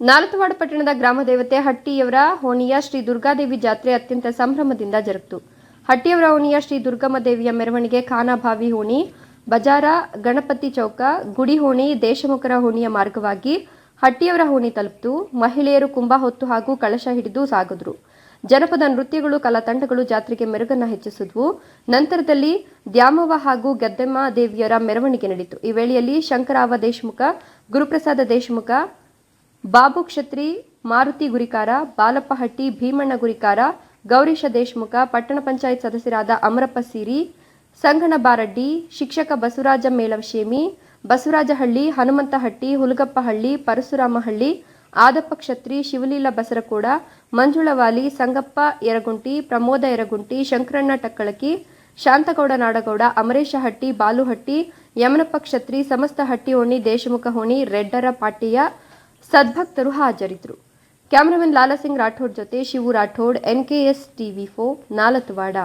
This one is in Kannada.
ನಾಲತವಾಡ ಪಟ್ಟಣದ ಗ್ರಾಮ ದೇವತೆ ಹಟ್ಟಿಯವರ ಹೋಣಿಯ ಶ್ರೀ ದುರ್ಗಾದೇವಿ ಜಾತ್ರೆ ಅತ್ಯಂತ ಸಂಭ್ರಮದಿಂದ ಜರುಗಿತು. ಹಟ್ಟಿಯವರ ಹೋಣಿಯ ಶ್ರೀ ದುರ್ಗಮ್ಮ ದೇವಿಯ ಮೆರವಣಿಗೆ ಖಾನಾಭಾವಿ ಹೋಣಿ, ಬಜಾರ, ಗಣಪತಿ ಚೌಕ, ಗುಡಿ ಹೋಣಿ, ದೇಶಮುಖರ ಹೋಣಿಯ ಮಾರ್ಗವಾಗಿ ಹಟ್ಟಿಯವರ ಹೋಣಿ ತಲುಪಿತು. ಮಹಿಳೆಯರು ಕುಂಭ ಹೊತ್ತು ಹಾಗೂ ಕಳಶ ಹಿಡಿದು ಸಾಗಿದ್ರು. ಜನಪದ ನೃತ್ಯಗಳು, ಕಲಾ ತಂಡಗಳು ಜಾತ್ರೆಗೆ ಮೆರುಗನ್ನ ಹೆಚ್ಚಿಸಿದ್ವು. ನಂತರದಲ್ಲಿ ದ್ಯಾಮವ್ವ ಹಾಗೂ ಗದ್ದೆಮ್ಮ ದೇವಿಯರ ಮೆರವಣಿಗೆ ನಡೆಯಿತು ಈ ವೇಳೆಯಲ್ಲಿ ಶಂಕರಾವ ದೇಶಮುಖ, ಗುರುಪ್ರಸಾದ ದೇಶಮುಖ ಬಾಬು ಕ್ಷತ್ರಿ, ಮಾರುತಿ ಗುರಿಕಾರ ಬಾಲಪ್ಪಹಟ್ಟಿ ಭೀಮಣ್ಣ ಗುರಿಕಾರ ಗೌರೀಶ ದೇಶಮುಖ ಪಟ್ಟಣ ಪಂಚಾಯತ್ ಸದಸ್ಯರಾದ ಅಮರಪ್ಪ ಸಿರಿ, ಸಂಗಣ ಬಾರಡ್ಡಿ, ಶಿಕ್ಷಕ ಬಸವರಾಜ ಮೇಳವಶೇಮಿ, ಬಸವರಾಜಹಳ್ಳಿ, ಹನುಮಂತಹಟ್ಟಿ, ಹುಲಗಪ್ಪಹಳ್ಳಿ, ಪರಶುರಾಮಹಳ್ಳಿ, ಆದಪ್ಪ ಕ್ಷತ್ರಿ, ಶಿವಲೀಲ ಬಸರಕೋಡ, ಮಂಜುಳವಾಲಿ, ಸಂಗಪ್ಪ ಯರಗುಂಟಿ, ಪ್ರಮೋದ ಯರಗುಂಟಿ, ಶಂಕರಣ್ಣ ಟಕ್ಕಳಕಿ, ಶಾಂತಗೌಡ ನಾಡಗೌಡ ಅಮರೇಶ ಹಟ್ಟಿ ಬಾಲುಹಟ್ಟಿ, ಯಮನಪ್ಪ ಕ್ಷತ್ರಿ ಸಮಸ್ತ ಹಟ್ಟಿ ಓಣಿ, ದೇಶಮುಖ ಹೋಣಿ ರೆಡ್ಡರ ಪಾಟಿಯ ಸದ್ಭಕ್ತರು ಹಾಜರಿದ್ದರು. ಕ್ಯಾಮರಾಮನ್ ಲಾಲಾಸಿಂಗ್ ರಾಠೋಡ್ ಜೊತೆ Shivu Rathod N K S TV ಫೋ ನಾಲತವಾಡ